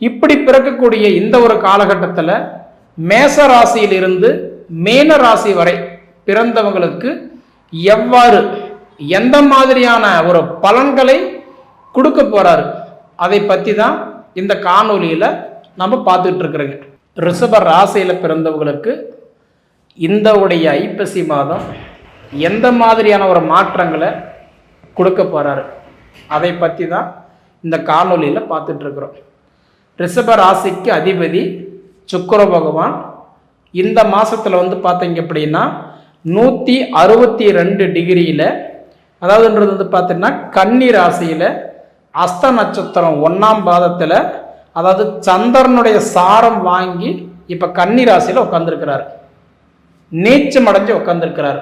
இப்படி பிறக்கக்கூடிய இந்த ஒரு காலகட்டத்தில் மேச ராசியிலிருந்து மேன ராசி வரை பிறந்தவங்களுக்கு எவ்வாறு எந்த மாதிரியான ஒரு பலன்களை கொடுக்க போறாரு அதை பற்றி தான் இந்த காணொலியில் நம்ம பார்த்துட்டு இருக்கிறோங்க ரிஷப ராசியில் பிறந்தவங்களுக்கு இந்த உடைய ஐப்பசி மாதம் எந்த மாதிரியான ஒரு மாற்றங்களை கொடுக்க போறாரு அதை பற்றி தான் இந்த காணொலியில் பார்த்துட்டு இருக்கிறோம் ரிஷப ராசிக்கு அதிபதி சுக்கர பகவான். இந்த மாதத்தில் வந்து பார்த்தீங்க அப்படின்னா நூற்றி அறுபத்தி ரெண்டு டிகிரியில் அதாவதுன்றது வந்து பார்த்தீங்கன்னா கன்னி ராசியில் அஸ்த நட்சத்திரம் ஒன்றாம் பாதத்தில் அதாவது சந்திரனுடைய சாரம் வாங்கி இப்போ கன்னி ராசியில் உட்காந்துருக்கிறார் நீச்சம் அடைஞ்சு உட்காந்துருக்கிறார்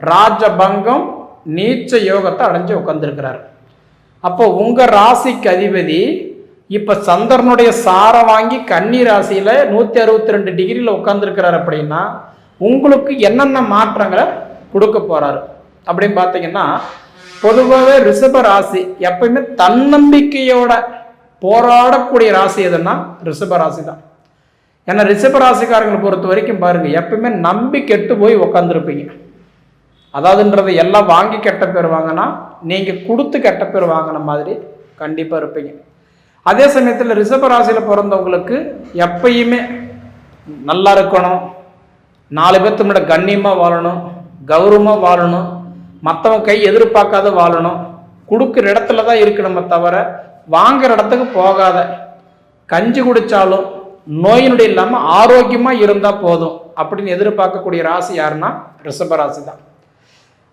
ராஜபங்கம் நீச்ச யோகத்தை அடைஞ்சு உட்காந்துருக்கிறார் அப்போ உங்கள் ராசிக்கு அதிபதி இப்போ சந்திரனுடைய சாரை வாங்கி கன்னி ராசியில் நூற்றி அறுபத்தி ரெண்டு டிகிரியில் உட்காந்துருக்கிறார் அப்படின்னா உங்களுக்கு என்னென்ன மாற்றங்களை கொடுக்க போகிறாரு அப்படின்னு பார்த்தீங்கன்னா பொதுவாகவே ரிஷப ராசி எப்பயுமே தன்னம்பிக்கையோட போராடக்கூடிய ராசி எதுன்னா ரிஷப ராசி தான் ஏன்னா ரிஷப ராசிக்காரங்களை பொறுத்த வரைக்கும் பாருங்கள் எப்பயுமே நம்பி கெட்டு போய் உக்காந்துருப்பீங்க அதாவதுன்றது எல்லாம் வாங்கி கெட்ட பேர் வாங்கினா நீங்கள் கொடுத்து கெட்ட பேர் வாங்கின மாதிரி கண்டிப்பாக இருப்பீங்க. அதே சமயத்தில் ரிஷப ராசியில் பிறந்தவங்களுக்கு எப்பயுமே நல்லா இருக்கணும். நாலு பேர்த்து முன்னாடி கண்ணியமாக வாழணும் கௌரவமாக வாழணும் மற்றவங்க கை எதிர்பார்க்காத வாழணும். கொடுக்குற இடத்துல தான் இருக்கணுமே தவிர வாங்குற இடத்துக்கு போகாத. கஞ்சி குடித்தாலும் நோயினுடைய இல்லாமல் ஆரோக்கியமாக இருந்தால் போதும் அப்படின்னு எதிர்பார்க்கக்கூடிய ராசி யாருன்னா ரிஷப ராசி தான்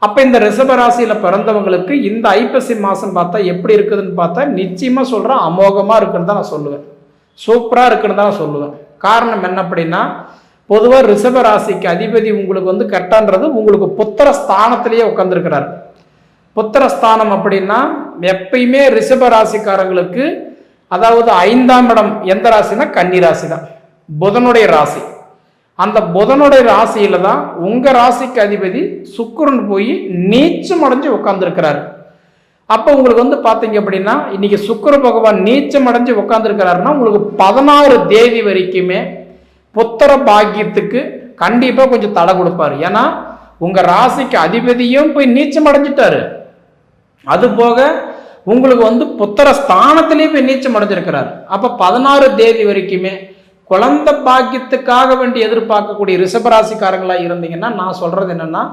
அப்போ இந்த ரிஷப ராசியில் பிறந்தவங்களுக்கு இந்த ஐப்பசி மாதம் பார்த்தா எப்படி இருக்குதுன்னு பார்த்தா நிச்சயமாக சொல்கிறேன் அமோகமாக இருக்குன்னு தான் நான் சொல்லுவேன். சூப்பராக இருக்குன்னு தான் நான் சொல்லுவேன். காரணம் என்ன அப்படின்னா பொதுவாக ரிஷப ராசிக்கு அதிபதி உங்களுக்கு வந்து கரெக்டான்றது உங்களுக்கு புத்திர ஸ்தானத்திலேயே உட்காந்துருக்கிறார் புத்திர ஸ்தானம் அப்படின்னா எப்பயுமே ரிஷப ராசிக்காரங்களுக்கு அதாவது ஐந்தாம் இடம் எந்த ராசினா கன்னி ராசி தான் புதனுடைய ராசி. அந்த புதனுடைய ராசியில தான் உங்க ராசிக்கு அதிபதி சுக்கரன் போய் நீச்சம் அடைஞ்சு உட்காந்துருக்கிறாரு அப்போ உங்களுக்கு வந்து பார்த்தீங்க அப்படின்னா இன்னைக்கு சுக்கர பகவான் நீச்சம் அடைஞ்சு உட்காந்துருக்கிறாருன்னா உங்களுக்கு பதினாறு தேதி வரைக்குமே புத்திர பாக்கியத்துக்கு கண்டிப்பாக கொஞ்சம் தடை கொடுப்பாரு. ஏன்னா உங்கள் ராசிக்கு அதிபதியும் போய் நீச்சம் அடைஞ்சிட்டாரு. அது போக உங்களுக்கு வந்து புத்திர ஸ்தானத்திலேயே போய் நீச்சம் அடைஞ்சிருக்கிறார். அப்போ பதினாறு தேதி வரைக்குமே குழந்தை பாக்கியத்துக்காக வேண்டி எதிர்பார்க்கக்கூடிய ரிஷபராசிக்காரங்களா இருந்தீங்கன்னா நான் சொல்றது என்னன்னா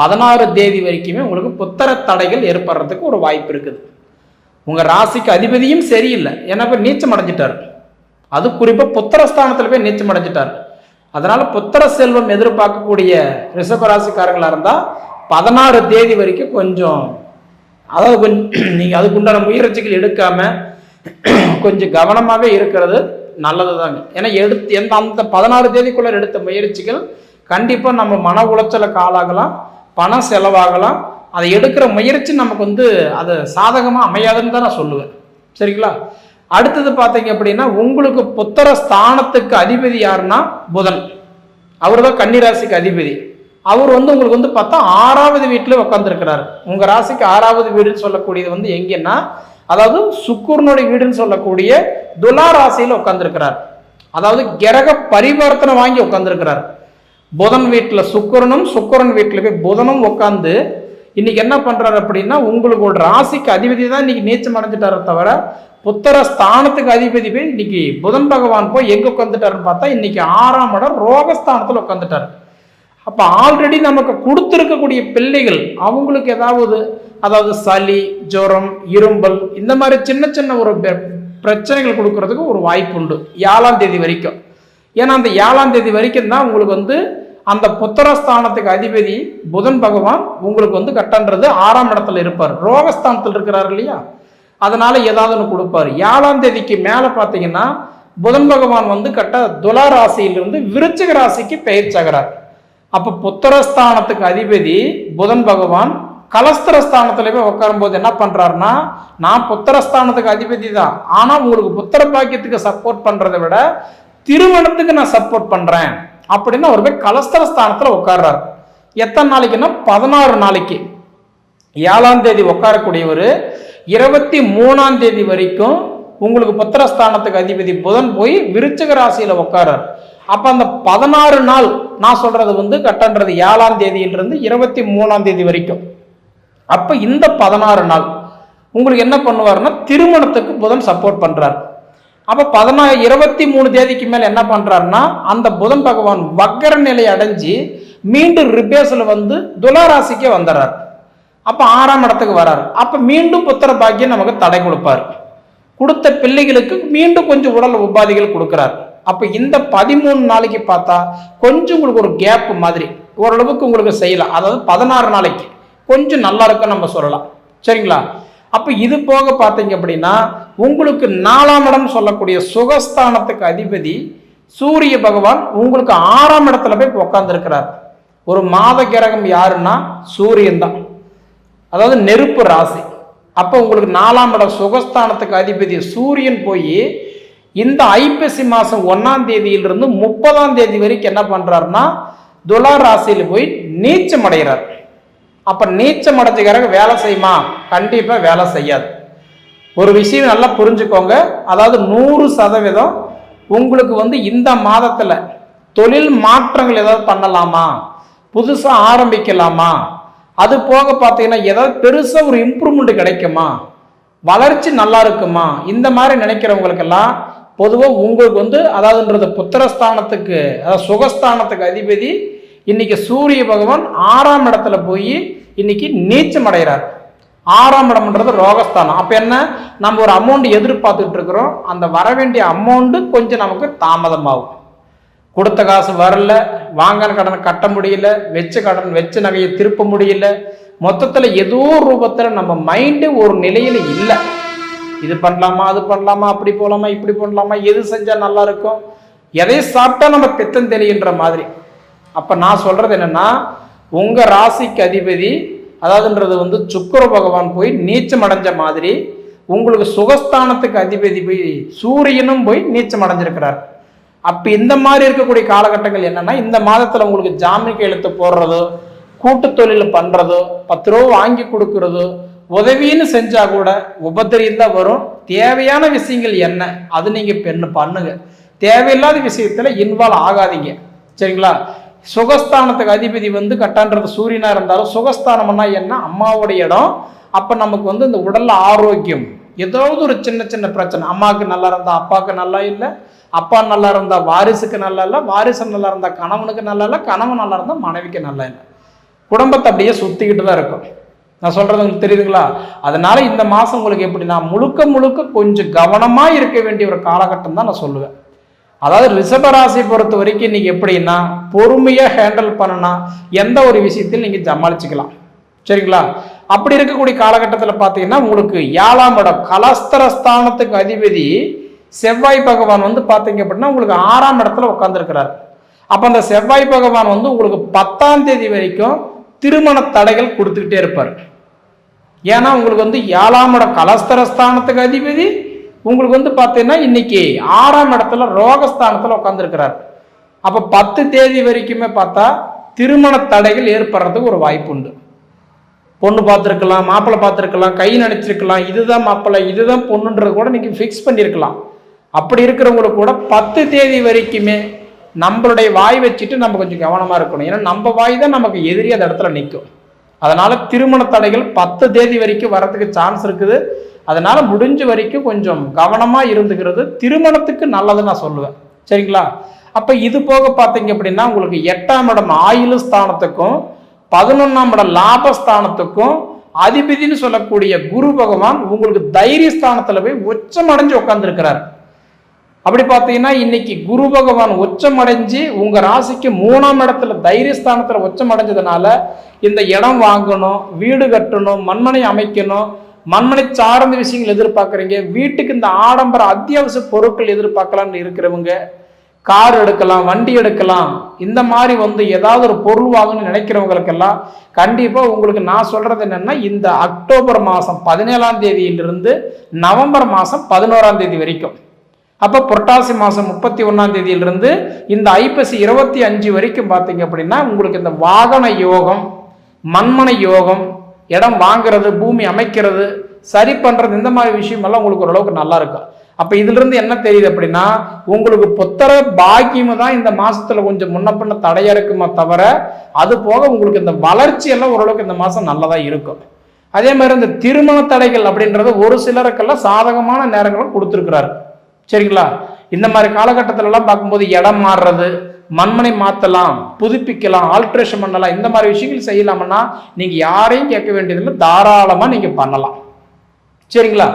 பதினாறு தேதி வரைக்குமே உங்களுக்கு புத்தர தடைகள் ஏற்படுறதுக்கு ஒரு வாய்ப்பு இருக்குது. உங்க ராசிக்கு அதிபதியும் சரியில்லை. ஏன்னா இப்போ நீச்சம் அடைஞ்சிட்டார். அது குறிப்பாக புத்திரஸ்தானத்தில் போய் நீச்சம் அடைஞ்சிட்டார். அதனால புத்திர செல்வம் எதிர்பார்க்கக்கூடிய ரிஷபராசிக்காரங்களா இருந்தால் பதினாறு தேதி வரைக்கும் கொஞ்சம் அதாவது கொஞ்சம் நீங்கள் அதுக்குண்டான முயற்சிகள் எடுக்காம கொஞ்சம் கவனமாகவே இருக்கிறது. நல்லது தாங்க ஏன்னா எடுத்து எந்த அந்த பதினாறு தேதிக்குள்ளே எடுத்த முயற்சிகள் கண்டிப்பாக நம்ம மன உளைச்சலுக்கு ஆளாகலாம் பணம் செலவாகலாம். அதை எடுக்கிற முயற்சி நமக்கு வந்து அது சாதகமாக அமையாதுன்னு தான் நான் சொல்லுவேன். சரிங்களா? அடுத்தது பார்த்தீங்க அப்படின்னா உங்களுக்கு புத்திர ஸ்தானத்துக்கு அதிபதி யாருன்னா புதன். அவர் தான் கன்னிராசிக்கு அதிபதி. அவர் வந்து உங்களுக்கு வந்து பார்த்தா ஆறாவது வீட்டில் உட்காந்துருக்கிறார் உங்கள் ராசிக்கு ஆறாவது வீடுன்னு சொல்லக்கூடியது வந்து எங்கன்னா அதாவது சுக்குரனுடைய வீடுன்னு சொல்லக்கூடிய துலா ராசியில் உட்காந்துருக்கிறார் அதாவது கிரக பரிவர்த்தனை வாங்கி உட்காந்துருக்கிறார் புதன் வீட்டில் சுக்கரனும் சுக்கரன் வீட்டில் போய் புதனும் உட்காந்து இன்னைக்கு என்ன பண்ணுறாரு அப்படின்னா உங்களுக்கு ஒரு ராசிக்கு அதிபதி தான் இன்னைக்கு நீச்சம் அடைஞ்சிட்டாரே தவிர புத்தர ஸ்தானத்துக்கு அதிபதி போய் இன்னைக்கு புதன் பகவான் போய் எங்கே உட்காந்துட்டாருன்னு பார்த்தா இன்னைக்கு ஆறாம் இடம் ரோகஸ்தானத்தில் உட்காந்துட்டாரு அப்போ ஆல்ரெடி நமக்கு கொடுத்துருக்கக்கூடிய பிள்ளைகள் அவங்களுக்கு ஏதாவது அதாவது சளி ஜுரம் இரும்பல் இந்த மாதிரி சின்ன சின்ன ஒரு பிரச்சனைகள் கொடுக்கறதுக்கு ஒரு வாய்ப்பு உண்டு. ஏழாம் தேதி வரைக்கும். ஏன்னா அந்த ஏழாம் தேதி வரைக்கும் தான் உங்களுக்கு வந்து அந்த புத்திரஸ்தானத்துக்கு அதிபதி புதன் பகவான் உங்களுக்கு வந்து கட்டன்றது ஆறாம் இடத்துல இருப்பார். ரோகஸ்தானத்தில் இருக்கிறார் இல்லையா? அதனால ஏதாவது ஒன்று கொடுப்பாரு. ஏழாம் தேதிக்கு மேலே பார்த்தீங்கன்னா புதன் பகவான் வந்து கட்ட துலா ராசியிலிருந்து விருச்சிக ராசிக்கு பெயர்ச்சாகிறார் அப்போ புத்திரஸ்தானத்துக்கு அதிபதி புதன் பகவான் கலஸ்திரஸ்தானத்துல போய் உட்காரும்போது என்ன பண்ணுறாருன்னா நான் புத்திரஸ்தானத்துக்கு அதிபதி தான். ஆனால் உங்களுக்கு புத்திர பாக்கியத்துக்கு சப்போர்ட் பண்ணுறதை விட திருமணத்துக்கு நான் சப்போர்ட் பண்ணுறேன் அப்படின்னு அவர் போய் கலஸ்திரஸ்தானத்துல உட்கார்றாரு எத்தனை நாளைக்குன்னா? பதினாறு நாளைக்கு. ஏழாம் தேதி உட்காரக்கூடியவர் இருபத்தி மூணாம் தேதி வரைக்கும் உங்களுக்கு புத்திரஸ்தானத்துக்கு அதிபதி புதன் போய் விருச்சக ராசியில் உட்காரார் அப்போ அந்த பதினாறு நாள் நான் சொல்கிறது வந்து கட்டன்றது ஏழாம் தேதியிலிருந்து இருபத்தி மூணாம் தேதி வரைக்கும். அப்ப இந்த பதினாறு நாள் உங்களுக்கு என்ன பண்ணுவாருன்னா திருமணத்துக்கு புதன் சப்போர்ட் பண்றார். அப்ப பதினா இருபத்தி மூணு தேதிக்கு மேல என்ன பண்ணுறாருன்னா அந்த புதன் பகவான் வக்கர நிலை அடைஞ்சு மீண்டும் ரிபேஸ்ல வந்து துலராசிக்கே வந்துடுறார். அப்ப ஆறாம் இடத்துக்கு வரார். அப்ப மீண்டும் புத்திர பாக்கியம் நமக்கு தடை கொடுப்பார். கொடுத்த பிள்ளைகளுக்கு மீண்டும் கொஞ்சம் உடல் உபாதைகள் கொடுக்கிறார். அப்ப இந்த பதிமூணு நாளைக்கு பார்த்தா கொஞ்சம் உங்களுக்கு ஒரு கேப் மாதிரி ஓரளவுக்கு உங்களுக்கு செய்யலாம். அதாவது பதினாறு நாளைக்கு. கொஞ்சம் நல்லா இருக்கும் நம்ம சொல்லலாம். சரிங்களா? அப்போ இது போக பார்த்தீங்க அப்படின்னா உங்களுக்கு நாலாம் இடம் சொல்லக்கூடிய சுகஸ்தானத்துக்கு அதிபதி சூரிய பகவான் உங்களுக்கு ஆறாம் இடத்துல போய் உட்காந்துருக்கிறார் ஒரு மாத கிரகம் யாருன்னா சூரியன் தான். அதாவது நெருப்பு ராசி. அப்போ உங்களுக்கு நாலாம் இடம் சுகஸ்தானத்துக்கு அதிபதி சூரியன் போய் இந்த ஐப்பசி மாதம் ஒன்றாம் தேதியிலிருந்து முப்பதாம் தேதி வரைக்கும் என்ன பண்ணுறாருன்னா துலா ராசியில் போய் நீச்சம் அடைகிறார். அப்போ நீச்சம் அடைஞ்சுக்கிறக்கு வேலை செய்யுமா? கண்டிப்பாக வேலை செய்யாது. ஒரு விஷயம் நல்லா புரிஞ்சுக்கோங்க. அதாவது நூறு சதவீதம் உங்களுக்கு வந்து இந்த மாதத்தில் தொழில் மாற்றங்கள் ஏதாவது பண்ணலாமா? புதுசாக ஆரம்பிக்கலாமா? அது போக பார்த்தீங்கன்னா ஏதாவது பெருசாக ஒரு இம்ப்ரூவ்மெண்ட் கிடைக்குமா? வளர்ச்சி நல்லா இருக்குமா? இந்த மாதிரி நினைக்கிறவங்களுக்கெல்லாம் பொதுவாக உங்களுக்கு வந்து அதாவதுன்றது புத்திரஸ்தானத்துக்கு அதாவது சுகஸ்தானத்துக்கு அதிபதி இன்னைக்கு சூரிய பகவான் ஆறாம் இடத்துல போய் இன்னைக்கு நீச்சம் அடைகிறார். ஆறாம் இடம்ன்றது ரோகஸ்தானம். அப்போ என்ன? நம்ம ஒரு அமௌண்ட் எதிர்பார்த்துட்டு இருக்கிறோம். அந்த வர வேண்டிய அமௌண்ட்டு கொஞ்சம் நமக்கு தாமதமாகும். கொடுத்த காசு வரல வாங்கின கடனை கட்ட முடியல வெச்ச கடன் வெச்ச நகையை திருப்ப முடியல. மொத்தத்தில் ஏதோ ரூபத்தில் நம்ம மைண்டு ஒரு நிலையில் இல்லை. இது பண்ணலாமா அது பண்ணலாமா அப்படி போகலாமா இப்படி பண்ணலாமா எது செஞ்சால் நல்லா இருக்கும்? எதை சாப்பிட்டா நம்ம பித்தம் தெளிகின்ற மாதிரி. அப்போ நான் சொல்கிறது என்னென்னா உங்கள் ராசிக்கு அதிபதி அதாவதுன்றது வந்து சுக்கர பகவான் போய் நீச்சம் அடைஞ்ச மாதிரி உங்களுக்கு சுகஸ்தானத்துக்கு அதிபதி போய் சூரியனும் போய் நீச்சம் அடைஞ்சிருக்கிறார். அப்போ இந்த மாதிரி இருக்கக்கூடிய காலகட்டங்கள் என்னென்னா இந்த மாதத்தில் உங்களுக்கு ஜாமீன் கையெழுத்து போடுறதோ கூட்டு தொழில் பண்ணுறதோ பத்து ரூபா வாங்கி கொடுக்கறதோ உதவின்னு செஞ்சால் கூட உபத்திரியம் தான் வரும். தேவையான விஷயங்கள் என்ன அது நீங்கள் பெண்ணு பண்ணுங்க. தேவையில்லாத விஷயத்தில் இன்வால்வ் ஆகாதீங்க. சரிங்களா? சுகஸ்தானத்துக்கு அதிபதி வந்து கட்டான்றது சூரியனாக இருந்தாலும் சுகஸ்தானம்னா என்ன? அம்மாவுடைய இடம். அப்போ நமக்கு வந்து இந்த உடல் ஆரோக்கியம். ஏதாவது ஒரு சின்ன சின்ன பிரச்சனை. அம்மாவுக்கு நல்லா இருந்தால் அப்பாவுக்கு நல்லா இல்லை. அப்பா நல்லா இருந்தால் வாரிசுக்கு நல்லா இல்லை. வாரிசு நல்லா இருந்தால் கணவனுக்கு நல்லா இல்லை. கணவன் நல்லா இருந்தால் மனைவிக்கு நல்லா இல்லை. குடும்பத்தை அப்படியே சுற்றிக்கிட்டு தான் இருக்கும். நான் சொல்கிறது உங்களுக்கு தெரியுதுங்களா? அதனால் இந்த மாதம் உங்களுக்கு எப்படின்னா முழுக்க முழுக்க கொஞ்சம் கவனமாக இருக்க வேண்டிய ஒரு காலகட்டம் தான் நான் சொல்லுவேன். அதாவது ரிஷப ராசி பொறுத்த வரைக்கும் இன்னைக்கு எப்படின்னா பொறுமையா ஹேண்டில் பண்ணனா எந்த ஒரு விஷயத்தையும் நீங்க சமாளிச்சுக்கலாம். சரிங்களா? அப்படி இருக்கக்கூடிய காலகட்டத்தில் பார்த்தீங்கன்னா உங்களுக்கு ஏழாம் இடம் கலஸ்தரஸ்தானத்துக்கு அதிபதி செவ்வாய் பகவான் வந்து பார்த்தீங்க அப்படின்னா உங்களுக்கு ஆறாம் இடத்துல உட்காந்துருக்கிறார் அப்போ அந்த செவ்வாய் பகவான் வந்து உங்களுக்கு பத்தாம் தேதி வரைக்கும் திருமண தடைகள் கொடுத்துக்கிட்டே இருப்பார். ஏன்னா உங்களுக்கு வந்து ஏழாம் இடம் கலஸ்தரஸ்தானத்துக்கு அதிபதி உங்களுக்கு வந்து பார்த்தீங்கன்னா இன்னைக்கு ஆறாம் இடத்துல ரோகஸ்தானத்தில் உட்காந்துருக்கிறார் அப்போ பத்து தேதி வரைக்குமே பார்த்தா திருமண தடைகள் ஏற்படுறதுக்கு ஒரு வாய்ப்பு உண்டு. பொண்ணு பார்த்துருக்கலாம் மாப்பிள்ளை பார்த்துருக்கலாம் கை நினைச்சிருக்கலாம் இதுதான் மாப்பிள்ளை இதுதான் பொண்ணுன்றது கூட நீங்கள் ஃபிக்ஸ் பண்ணியிருக்கலாம் அப்படி இருக்கிறவங்களுக்கு கூட பத்து தேதி வரைக்குமே நம்மளுடைய வாய் வச்சுட்டு நம்ம கொஞ்சம் கவனமாக இருக்கணும். ஏன்னா நம்ம வாய் தான் நமக்கு எதிரி அந்த இடத்துல நிற்கும் அதனால் திருமண தடைகள் பத்து தேதி வரைக்கும் வரத்துக்கு சான்ஸ் இருக்குது. அதனால முடிஞ்ச வரைக்கும் கொஞ்சம் கவனமாக இருந்துக்கிறது திருமணத்துக்கு நல்லது நான் சொல்லுவேன். சரிங்களா? அப்போ இது போக பார்த்தீங்க அப்படின்னா உங்களுக்கு எட்டாம் இடம் ஆயுள் ஸ்தானத்துக்கும் பதினொன்றாம் இடம் லாபஸ்தானத்துக்கும் அதிபதினு சொல்லக்கூடிய குரு பகவான் உங்களுக்கு தைரிய ஸ்தானத்தில் போய் உச்சம் அடைஞ்சு உட்கார்ந்துருக்கிறார் அப்படி பார்த்தீங்கன்னா இன்னைக்கு குரு பகவான் உச்சம் அடைஞ்சு உங்க ராசிக்கு மூணாம் இடத்துல தைரியஸ்தானத்துல உச்சம் அடைஞ்சதுனால இந்த இடம் வாங்கணும் வீடு கட்டணும் மண்மனை அமைக்கணும் மண்மனை சார்ந்த விஷயங்கள் எதிர்பார்க்குறீங்க. வீட்டுக்கு இந்த ஆடம்பர அத்தியாவசிய பொருட்கள் எதிர்பார்க்கலாம்னு இருக்கிறவங்க கார் எடுக்கலாம் வண்டி எடுக்கலாம் இந்த மாதிரி வந்து ஏதாவது ஒரு பொருள் வாங்கணும்னு நினைக்கிறவங்களுக்கெல்லாம் கண்டிப்பாக உங்களுக்கு நான் சொல்கிறது என்னென்னா இந்த அக்டோபர் மாதம் பதினேழாம் தேதியிலிருந்து நவம்பர் மாதம் பதினோராம் தேதி வரைக்கும். அப்போ புரட்டாசி மாதம் முப்பத்தி ஒன்றாம் தேதியிலிருந்து இந்த ஐப்பசி இருபத்தி அஞ்சு வரைக்கும் பார்த்தீங்க அப்படின்னா உங்களுக்கு இந்த வாகன யோகம் மண்மனை யோகம் இடம் வாங்குறது பூமி அமைக்கிறது சரி பண்ணுறது இந்த மாதிரி விஷயமெல்லாம் உங்களுக்கு ஓரளவுக்கு நல்லா இருக்கும் அப்போ இதிலிருந்து என்ன தெரியுது அப்படின்னா உங்களுக்கு புத்தர பாக்கியம் தான் இந்த மாதத்தில் கொஞ்சம் முன்ன பின்ன தடையாக இருக்குமே தவிர அது போக உங்களுக்கு இந்த வளர்ச்சி எல்லாம் ஓரளவுக்கு இந்த மாதம் நல்லதாக இருக்கும். அதே மாதிரி இந்த திருமண தடைகள் அப்படின்றது ஒரு சிலருக்கெல்லாம் சாதகமான நேரங்களும் கொடுத்துருக்கிறாரு. சரிங்களா? இந்த மாதிரி காலகட்டத்திலலாம் பார்க்கும்போது இடம் மாறுறது மண்மனை மாற்றலாம் புதுப்பிக்கலாம் ஆல்ட்ரேஷன் பண்ணலாம் இந்த மாதிரி விஷயங்கள் செய்யலாம்னா நீங்கள் யாரையும் கேட்க வேண்டியதில்லை தாராளமாக நீங்கள் பண்ணலாம். சரிங்களா?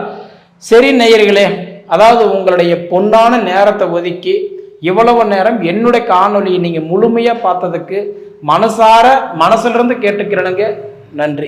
சரி நேயர்களே அதாவது உங்களுடைய பொன்னான நேரத்தை ஒதுக்கி இவ்வளவு நேரம் என்னுடைய காணொலியை நீங்கள் முழுமையாக பார்த்ததுக்கு மனசார மனசிலிருந்து கேட்டுக்கிறனுங்க. நன்றி.